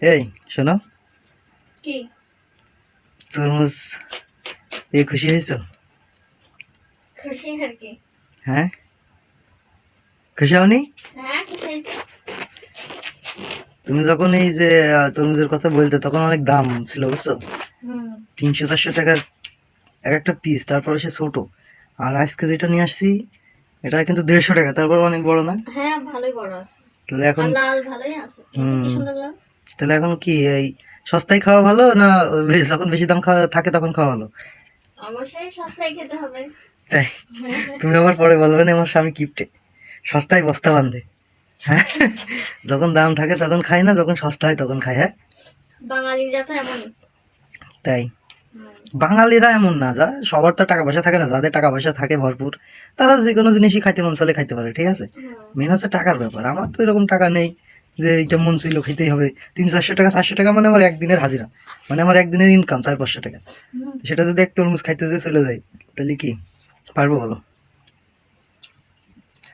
এই শোনো। কি? তরমুজ এই খুশি হয়েছো? খুশি আর হ্যাঁ? খুশি হওনি? হ্যাঁ তুমি যখন এই যে তরমুজের কথা বলতে তখন অনেক দাম ছিল বুঝছ? তিনশো চারশো টাকার এক একটা পিস তারপরে সে ছোট। আর আজকে যেটা নিয়ে আসছি এটা কিন্তু দেড়শো টাকা তারপর অনেক বড় না? হ্যাঁ ভালোই বড় আছে। তাহলে এখন লাল ভালোই আছে। হুম। কি সুন্দর তাহলে এখন কি এই সস্তায় খাওয়া ভালো না যখন বেশি দাম খাওয়া থাকে তখন খাওয়া ভালো? অবশ্যই সস্তায় খেতে হবে। তাই? তুমি আবার পরে বলবে না আমার স্বামী কিপটে সস্তায় বস্তা বাঁধে। হ্যাঁ? যখন দাম থাকে তখন খাই না যখন সস্তা হয় তখন খাই হ্যাঁ? বাঙালিরা তো এমন। তাই? বাঙালিরা এমন না যা সবার তো টাকা পয়সা থাকে না যাদের টাকা পয়সা থাকে ভরপুর তারা যে কোনো জিনিসই খাইতে মন চাইলে খাইতে পারে ঠিক আছে? মেন হচ্ছে টাকার ব্যাপার আমার তো এরকম টাকা নেই। যে এটা মন ছিল খেতেই হবে। তিন চারশো টাকা চারশো টাকা মানে আমার একদিনের হাজিরা। মানে আমার একদিনের ইনকাম চার পাঁচশো টাকা। সেটা যদি এক তরমুজ খাইতে যে চলে যায় তাহলে কি? পারব বলো?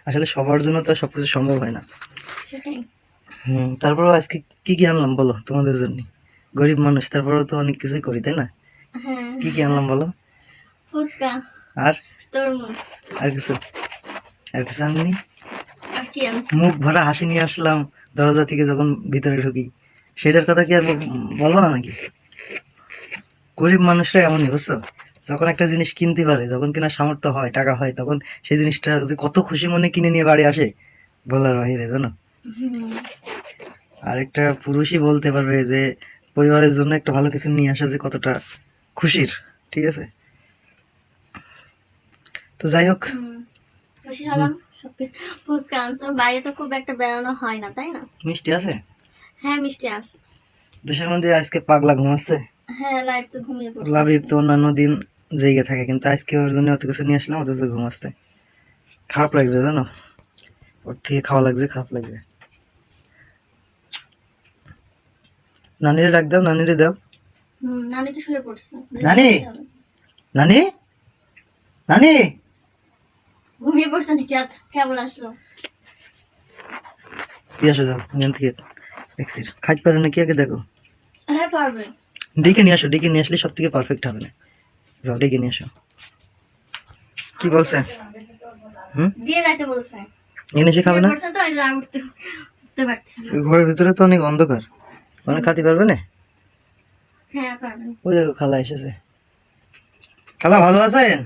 আসলে সবার জন্য তো সব কিছু সম্ভব হয় না। হুম তারপরেও আজকে কি কি আনলাম বলো তোমাদের জন্য? গরিব মানুষ তারপরেও তো অনেক কিছুই করি তাই না? হ্যাঁ। কি কি আনলাম বলো? ফুচকা। আর? তরমুজ। আর কিছু? আর কিছু আনিনি? মুখ ভরা হাসি নিয়ে আসলাম দরজা থেকে যখন ভিতরে ঢুকি। সেটার কথা কি আর বলব না নাকি? গরিব মানুষরা এমনই বুঝছ? যখন একটা জিনিস কিনতে পারে যখন কিনা সামর্থ্য হয় টাকা হয় তখন সেই জিনিসটা যে কত খুশি মনে কিনে নিয়ে বাড়ি আসে বলার বাহিরে জানো? আর একটা পুরুষই বলতে পারবে যে পরিবারের জন্য একটা ভালো কিছু নিয়ে আসা যে কতটা খুশির ঠিক আছে? তো যাই হোক। খুশি হলাম। ফুচকা আনছে। বাইরে তো খুব একটা বেড়ানো হয় না তাই না? মিষ্টি আছে? হ্যাঁ মিষ্টি আছে। দেশের মধ্যে আজকে পাগলা ঘুমাচ্ছে হ্যাঁ লাইট তো ঘুমিয়ে পড়ছে। লাভিব তো অন্যান্য দিন জেগে থাকে কিন্তু আজকে ওর জন্য অত কিছু নিয়ে আসলাম অথচ ঘুমাচ্ছে খারাপ লাগছে জানো? ওর থেকে খাওয়া লাগছে খারাপ লাগছে। নানিরে ডাক দাও নানিরে দাও। নানি তো শুয়ে পড়ছে। নানি? নানি? নানি? ঘুমিয়ে পড়ছে নাকি? আজ কেবল আসলো? দিয়ে আসো যাও এখান থেকে দেখছি খাইতে পারে নাকি আগে দেখো? হ্যাঁ পারবে। ডেকে নিয়ে আসো ডেকে নিয়ে আসলে সব থেকে পারফেক্ট হবে না। যাও ডেকে নিয়ে আসো। কি বলছে? হুম? দিয়ে যাইতে বলছে। এনে সে খাবে না? ঘরের ভিতরে তো অনেক অন্ধকার। অনেক খাতে পারবে না? হ্যাঁ পারবে। ওই দেখো খালা এসেছে। খালা ভালো আছেন?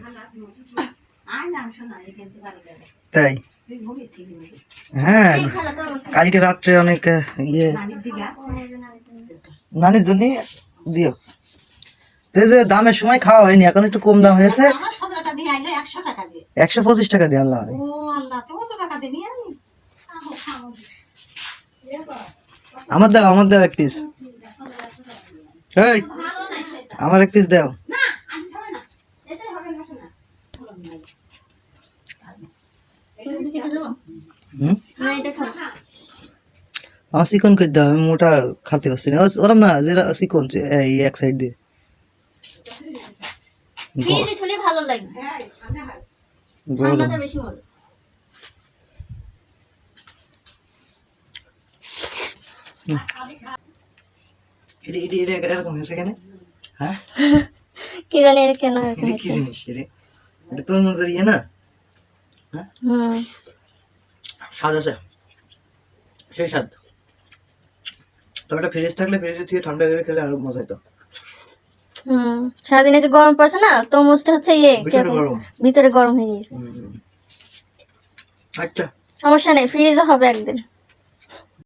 তাই? হ্যাঁ। কালকে রাত্রে অনেক ইয়ে নানির জন্য দিও। এই যে দামের সময় খাওয়া হয়নি এখন একটু কম দাম হয়েছে। একশো পঁচিশ টাকা দিয়ে আল্লাহ। আমার দাও আমার দাও এক পিস আমার এক পিস দাও না আমি খাবে না এটাই হবে না শোনা তুমি খেতে দেবো? হুম না, এটা খাও। আমার চিকন করে দাও আমি মোটা খাতে পারছি না ওরম না যেটা চিকন এই এক সাইড দিয়ে ভালো লাগবে বেশি হ্যাঁ কি জানি কেন এটা কি জিনিস এটা তোর মজার ইয়ে না স্বাদ আছে। সেই স্বাদ। একটা ফ্রিজ থাকলে ফ্রিজে দিয়ে ঠান্ডা করে খেলে আরও মজা হতো হুম সারাদিনে যে গরম পড়ছে না তো তরমুজটা হচ্ছে ইয়ে ভিতরে গরম। হয়ে গেছে। আচ্ছা। সমস্যা নেই ফ্রিজে হবে একদিন।